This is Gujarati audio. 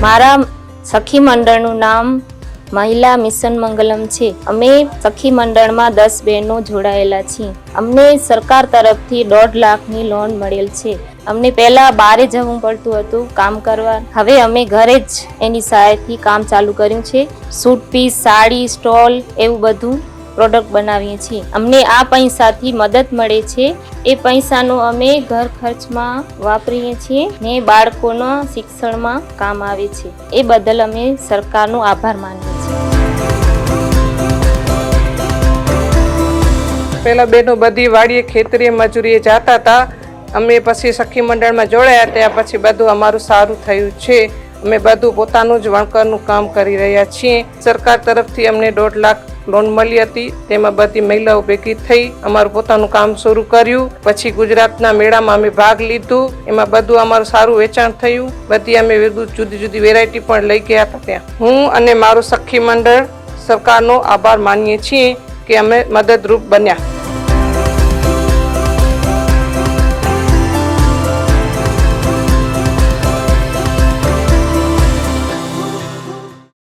મારા સખી મંડળનું નામ મહિલા મિશન મંગલમ છે. અમે સખી મંડળમાં દસ બહેનો જોડાયેલા છીએ. અમને સરકાર તરફથી દોઢ લાખની લોન મળેલ છે. અમને પહેલા બારે જવું પડતું હતું કામ કરવા. હવે અમે ઘરે જ એની સહાયથી કામ ચાલુ કર્યું છે. સૂટ પીસ સાડી, સ્ટોલ એવું બધું પ્રોડક્ટ બનાવીએ છીએ. અમને આ પૈસાથી મદદ મળે છે. એ પૈસાનો અમે ઘર ખર્ચમાં વાપરીએ છીએ ને બાળકોના શિક્ષણમાં કામ આવે છે. એ બદલ અમે સરકારનો આભાર માનીએ છીએ. પહેલા બેનો બધી વાડીએ ખેતરીએ મજૂરીએ જતા હતા અમે પછી સખી મંડળમાં જોડાયા ત્યાં પછી બધું અમારું સારું થયું છે. અમે બધું પોતાનું જ વણકરનું કામ કરી રહ્યા છીએ. સરકાર તરફથી અમને દોઢ લાખ લોન મળી હતી. તેમાં બધી મહિલાઓ ભેગી થઈ અમારું પોતાનું કામ શરૂ કર્યું. પછી ગુજરાતના મેળામાં અમે ભાગ લીધું. એમાં બધું અમારું સારું વેચાણ થયું. બધી અમે જુદી જુદી વેરાયટી પણ લઈ ગયા હતા ત્યાં. હું અને મારું સખી મંડળ સરકારનો આભાર માનીએ છીએ કે અમે મદદરૂપ બન્યા.